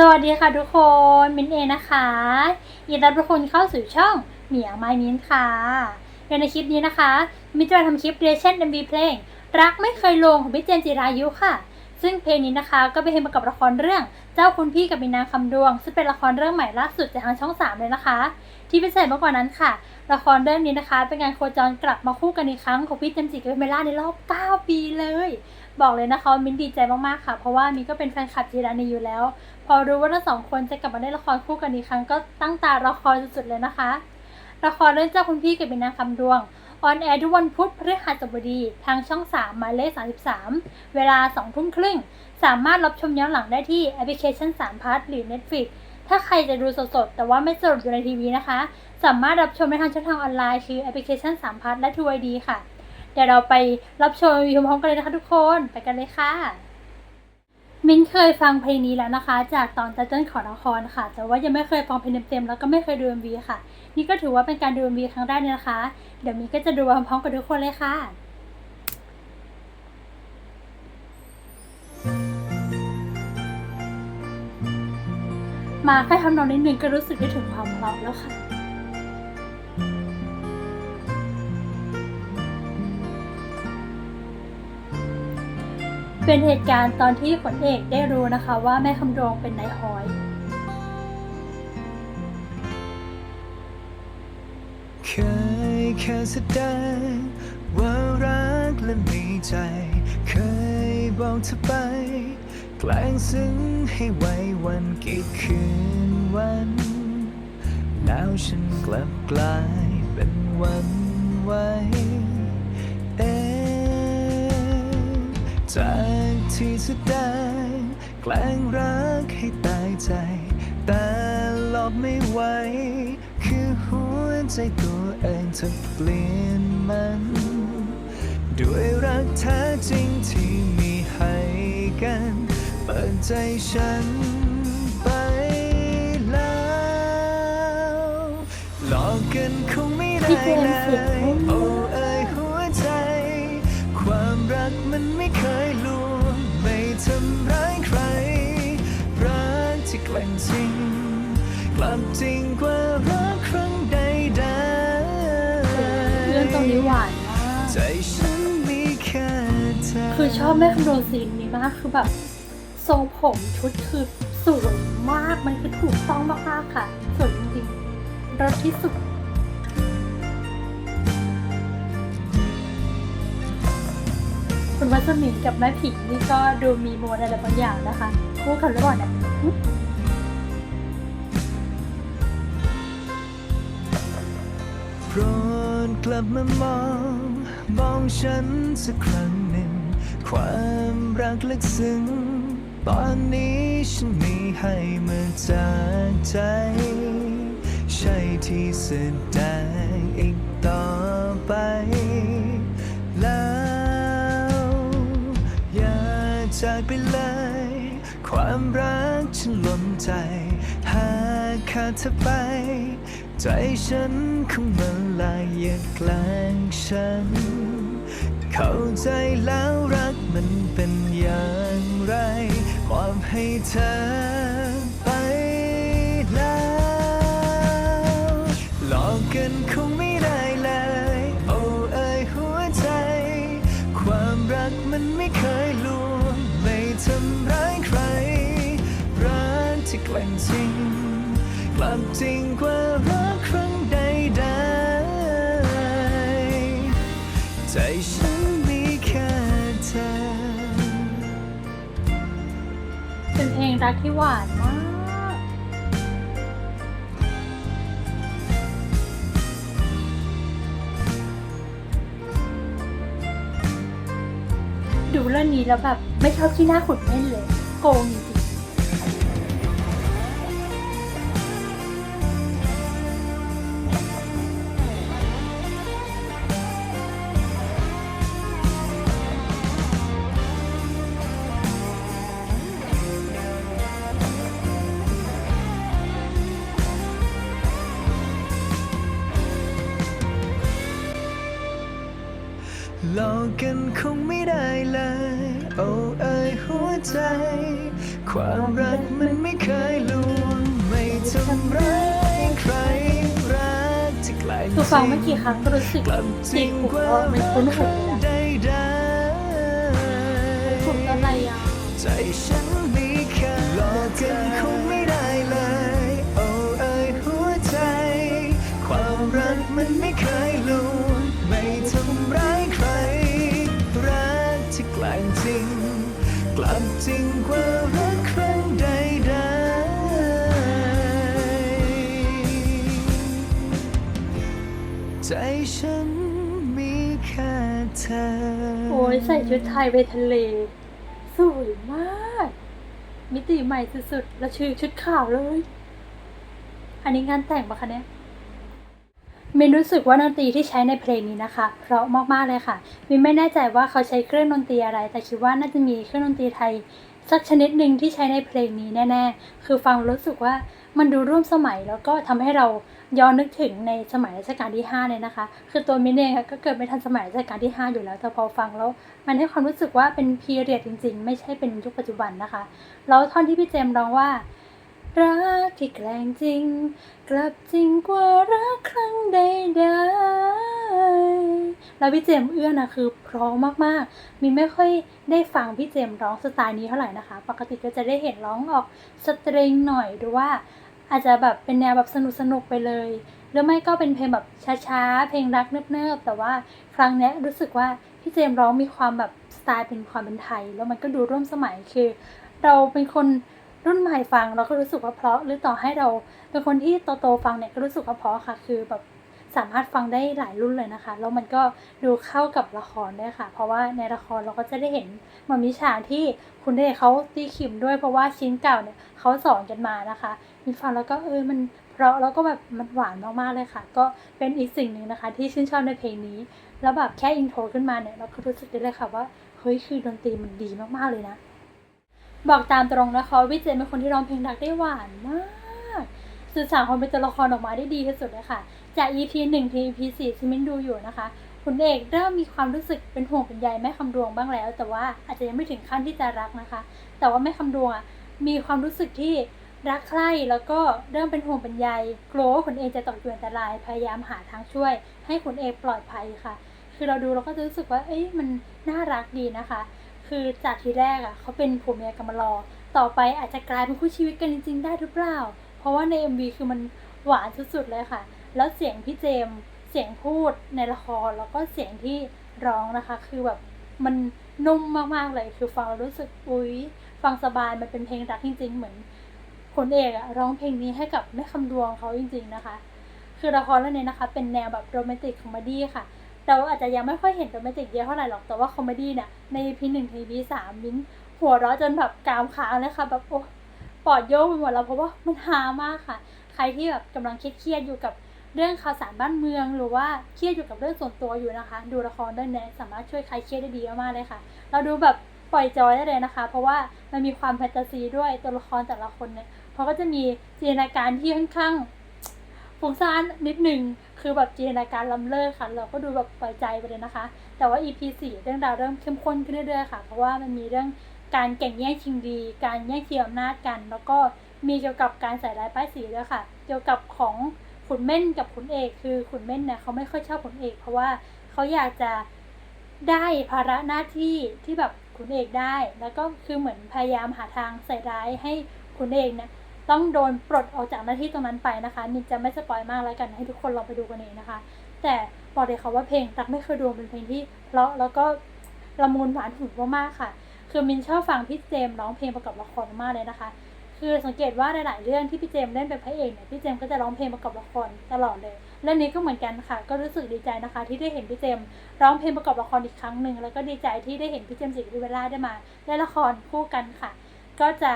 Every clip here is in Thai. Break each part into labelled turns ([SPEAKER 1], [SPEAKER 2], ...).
[SPEAKER 1] สวัสดีค่ะทุกคนมินเองนะคะยินดีต้อนรับทุกคนเข้าสู่ช่องเหมียวไม้มินค่ะโดยในคลิปนี้นะคะมินจะมาทำคลิป reaction MV เพลง รักไม่เคยลงของพี่เจนจิรายุค่ะ ซึ่งเพลงนี้นะคะก็เป็นเพลงประกอบละครเรื่อง เจ้าคุณพี่กับมีนางคำดวง ซึ่งเป็นละครเรื่องใหม่ล่าสุดจากทางช่อง 3 เลยนะคะ ที่พิเศษมากกว่านั้นค่ะ ละครเรื่องนี้นะคะ เป็นการโคจรกลับมาคู่กันอีกครั้งของพี่เจมจิกับเมล่าในรอบ 9 ปีเลย บอกเลยนะคะมินดีใจมากๆค่ะ เพราะว่ามินก็เป็นแฟนคลับจีรานีอยู่แล้ว พอรู้ว่าทั้งสองคนจะกลับมาได้ละครคู่กันอีกครั้งก็ตั้งตารอคอยสุดๆเลยนะคะ ละครเรื่องเจ้าคุณพี่กับบินนางคำดวงออนแอร์ทุกวันพุธพฤหัสบดีทางช่อง 3 หมายเลข 33 เวลา 2 ทุ่มครึ่ง สามารถรับชมย้อนหลังได้ที่แอปพลิเคชัน 3พัทหรือ Netflix ถ้าใครจะดูสดๆ แต่ว่าไม่สะดวกดูในทีวีนะคะ สามารถรับชมได้ทางช่องทางออนไลน์ คือแอปพลิเคชัน 3พัทและ True ID ค่ะ เดี๋ยวเราไปรับชมวีพร้อมกันเลยนะคะทุกคน ไปกันเลยค่ะ มิ้นเคยฟังเพลงนี้แล้วนะคะ จากตอนไตเติ้ลของละครค่ะ แต่ว่ายังไม่เคยฟังเพลงเต็มๆแล้วก็ไม่เคยดู MV ค่ะ นี่ก็ถือว่าเป็นการดู MV ครั้งแรกเลยนะคะ เดี๋ยวมิ้นก็จะดูพร้อมๆกับทุกคนเลยค่ะมาแค่ทำนองนิดนึงก็รู้สึกได้ถึงความรักแล้วค่ะ เป็นเหตุการณ์ตอนที่ขนเอกได้รู้นะคะว่าแม่คำดวงเป็นนายฮอย
[SPEAKER 2] เคยแค่แสดงว่ารักและมีใจ เคยบอกเธอไป แกล้งซึ้งให้ไว้วันกี่คืนวัน แล้วฉันกลับกลายเป็นวันไหว จากที่แสดงแกล้งรักให้ตายใจ แต่หลบไม่ไหว คือหัวใจตัวเองเธอเปลี่ยนมัน ด้วยรักแท้จริงที่มีให้กัน เปิดใจฉันไปแล้วหลอกกันคงไม่ได้
[SPEAKER 1] พี่เจมส์
[SPEAKER 2] เล
[SPEAKER 1] เก
[SPEAKER 2] มันไม่เคยลวงไม่ทำร้ายใคร รักที่แกล้งจริง กลับจริงกว่ารักครั้งใดใด
[SPEAKER 1] เรื่องตรงนี้หวานมาก
[SPEAKER 2] ใจฉันมีแค่เธอ
[SPEAKER 1] คือชอบแม่คำดวงซีนนี้มาก คือแบบทรงผมชุดคือสวยมาก มันคือถูกต้องมากๆค่ะ สวยจริงๆรสที่สุด คุณวัชมินกับแม่ผิงนี่ก็ดูมีโมวลอะไรบางอย่างนะคะ คู่กันหรือเปล่าเนี่ย
[SPEAKER 2] โปรดกลับมามองมองฉันสักครั้งหนึ่ง ความรักลึกซึ้ง ตอนนี้ฉันมีให้เมาจากใจ ใช่ที่แสดงอีกต่อไป ใจ หากขาดเธอไป ใจฉันคงมันลายอย่าแกล้งฉัน เข้าใจแล้วรักมันเป็นอย่างไรมอบให้เธอไปแล้วหลอกกันคงไม่ได้เลย โอ้เอ้ยหัวใจ ความรักมันไม่เคยล ที่แกล้งจริงกลับจริงกว่ารักครั้งใดใดใจฉันมีแค่เธอ
[SPEAKER 1] เป็นเพลงรักที่หวานมาก ดูเรื่องนี้แล้วแบบ ไม่ชอบที่หน้าขุดเล่นเลย โกงจริง
[SPEAKER 2] หลอกกันคงไม่ได้เลย โอ้เอ้ยหัวใจคความรักมันไม่เคยลวง ไม่ทำร้ายใครรักที่ไกล
[SPEAKER 1] คือฟังไม่กี่ครั้งก็รู้สึก
[SPEAKER 2] กลับจ
[SPEAKER 1] ติ
[SPEAKER 2] ริ
[SPEAKER 1] ด
[SPEAKER 2] ง
[SPEAKER 1] หู
[SPEAKER 2] ว่า
[SPEAKER 1] ว่ามันคุ้นหู
[SPEAKER 2] รัก
[SPEAKER 1] เลย
[SPEAKER 2] ใด
[SPEAKER 1] อะคุ้นอะไรอะ
[SPEAKER 2] ๆใจฉัน กลับจริงกว่ารักครั้งใดๆใจฉันมีแค่เธอ
[SPEAKER 1] โอ้ยใส่ชุดไทยไปทะเล สวยมาก มิติใหม่สุดๆ แล้วชื่อชุดขาวเลย อันนี้งานแต่งปะคะเนี่ย มินรู้สึกว่าดนตรีที่ใช้ในเพลงนี้นะคะ เพราะมากๆเลยค่ะมินไม่แน่ใจว่าเขาใช้เครื่องดนตรีอะไร แต่คิดว่าน่าจะมีเครื่องดนตรีไทย สักชนิดหนึ่งที่ใช้ในเพลงนี้แน่ ๆ คือฟังรู้สึกว่ามันดูร่วมสมัยแล้วก็ทำให้เราย้อนนึกถึงในสมัยรัชกาลที่ 5 เลยนะคะ คือตัวมินเองก็เกิดไม่ทันสมัยรัชกาลที่ 5 อยู่แล้ว แต่พอฟังแล้ว มันให้ความรู้สึกว่าเป็นพีเรียดจริง ๆ ไม่ใช่เป็นยุคปัจจุบันนะคะ แล้วท่อนที่พี่เจมร้องว่า รักที่แกล้งจริง กลับจริงกว่ารักครั้งใดๆแล้วพี่เจมเอื้อนะคือเพร้อมมากๆมินไม่ค่อยได้ฟังพี่เจมร้องสไตล์นี้เท่าไหร่นะคะ ปกติก็จะได้เห็นร้องออกสตริงหน่อยหรือว่า อาจจะแบบเป็นแนวแบบสนุกๆไปเลย หรือไม่ก็เป็นเพลงแบบช้าๆ เพลงรักเนิบๆ แต่ว่าครั้งนี้รู้สึกว่าพี่เจมร้องมีความแบบสไตล์เป็นความเป็นไทย แล้วมันก็ดูร่วมสมัยคือ เราเป็นคน รุ่นใหม่ฟังเราก็รู้สึกว่าเพราะ หรือต่อให้เราเป็นคนที่โตๆฟังเนี่ยก็รู้สึกว่าเพราะค่ะ คือแบบสามารถฟังได้หลายรุ่นเลยนะคะ แล้วมันก็ดูเข้ากับละครด้วยค่ะ เพราะว่าในละครเราก็จะได้เห็นมันมีฉาที่คุณเดชเขาตีขิมด้วย เพราะว่าชิ้นเก่าเนี่ยเขาสอนกันมานะคะมีฟังแล้วก็เออมันเพราะแล้วก็แบบมันหวานมากๆเลยค่ะ ก็เป็นอีกสิ่งหนึ่งนะคะ ที่ชื่นชอบในเพลงนี้ แล้วแบบแค่อินโทรขึ้นมาเนี่ยเราก็รู้สึกได้เลยค่ะว่าเฮ้ยคือดนตรีมันดีมากๆเลยนะ บอกตามตรงนะคะวิเจเป็นคนที่ร้องเพลงรักได้หวานมากสื่อสารความเป็นตัวละครออกมาได้ดีที่สุดเลยค่ะ จาก EP 1ถึง EP 4ที่มินดูอยู่นะคะ คุณเอกเริ่มมีความรู้สึกเป็นห่วงเป็นใยแม่คำดวงบ้างแล้ว แต่ว่าอาจจะยังไม่ถึงขั้นที่จะรักนะคะ แต่ว่าแม่คำดวงมีความรู้สึกที่รักใคร่แล้วก็เริ่มเป็นห่วงเป็นใยกลัวว่าคุณเอกจะตกอยู่อันตรายพยายามหาทางช่วย ให้คุณเอกปลอดภัยค่ะ คือเราดูเราก็จะรู้สึกว่าเอ้ยมันน่ารักดีนะคะ คือจากทีแรกอะเขาเป็นผัวเมียกันมารอ ต่อไปอาจจะกลายเป็นคู่ชีวิตกันจริงๆได้หรือเปล่า เพราะว่าใน MV คือมันหวานสุดๆเลยค่ะ แล้วเสียงพี่เจมเสียงพูดในละครแล้วก็เสียงที่ร้องนะคะ คือแบบมันนุ่มมากๆเลยคือฟังแล้วรู้สึกอุ้ยฟังสบายมันเป็นเพลงรักจริง ๆ เหมือนคนเอกอะร้องเพลงนี้ให้กับแม่คำดวงเขาจริง ๆนะคะ คือละครเรื่องนี้นะคะ เป็นแนวแบบโรแมนติกคอมเมดี้ค่ะ เราอาจจะยังไม่ค่อยเห็นโรแมนติกเยอะเท่าไหร่หรอกแต่ว่าคอมเมดี้เนี่ยใน EP หนึ่งถึง EP สามมิ้นหัวเราะจนแบบกามค้างเลยค่ะแบบโอ้ปอดโยกไปหมดแล้วเพราะว่ามันฮามากค่ะ ใครที่แบบกำลังเครียดอยู่กับเรื่องข่าวสารบ้านเมือง หรือว่าเครียดอยู่กับเรื่องส่วนตัวอยู่นะคะ ดูละครเรื่องนี้สามารถช่วยคลายเครียดได้ดีมากๆเลยค่ะ เราดูแบบปล่อยจอยได้เลยนะคะ เพราะว่ามันมีความแฟนตาซีด้วยตัวละครแต่ละคนเนี่ยเขาก็จะมีจินตนาการที่ค่อนข้าง ฟุ้งซ่านนิดหนึ่งคือแบบจินตนาการล้ำเลิศค่ะ เราก็ดูแบบปล่อยใจไปเลยนะคะ แต่ว่า EP 4เรื่องราวเริ่มเข้มข้นขึ้นเรื่อยๆค่ะ เพราะว่ามันมีเรื่องการแข่งแย่งชิงดี การแย่งชิงอำนาจกัน แล้วก็มีเกี่ยวกับการใส่ร้ายป้ายสีด้วยค่ะ เกี่ยวกับของขุนเม่นกับขุนเอก คือขุนเม่นเนี่ยเขาไม่ค่อยชอบขุนเอก เพราะว่าเขาอยากจะได้ภาระหน้าที่ที่แบบขุนเอกได้ แล้วก็คือเหมือนพยายามหาทางใส่ร้ายให้ขุนเอกเนี่ย ต้องโดนปลดออกจากหน้าที่ตรงนั้นไปนะคะมินจะไม่สปอยมากแล้วกันให้ทุกคนลองไปดูกันเองนะคะ แต่บอกเลยค่ะว่าเพลงรักไม่เคยดวงเป็นเพลงที่เพราะแล้วก็ละมุนหวานหูมากๆค่ะ คือมินชอบฟังพี่เจมร้องเพลงประกอบละครมากเลยนะคะ คือสังเกตว่าหลายๆเรื่องที่พี่เจมเล่นเป็นพระเอกเนี่ยพี่เจมก็จะร้องเพลงประกอบละครตลอดเลยเรื่องนี้ก็เหมือนกันค่ะ ก็รู้สึกดีใจนะคะ ที่ได้เห็นพี่เจมร้องเพลงประกอบละครอีกครั้งหนึ่งแล้วก็ดีใจที่ได้เห็นพี่เจมสิริเวล่าได้มาเล่นละครคู่กันค่ะ ก็จะ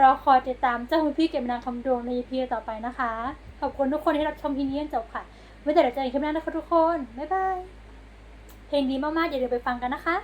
[SPEAKER 1] รอคอยติดตามเจ้าคุณพี่เก็บนางคำดวงใน EP ต่อไปนะคะ ขอบคุณทุกคนที่รับชมพีนี้จนจบค่ะไว้แต่เดี๋ยวเจอกันคลิปหน้านะคะทุกคน บ๊ายบาย เพลงดีมากๆอย่าลืมไปฟังกันนะคะ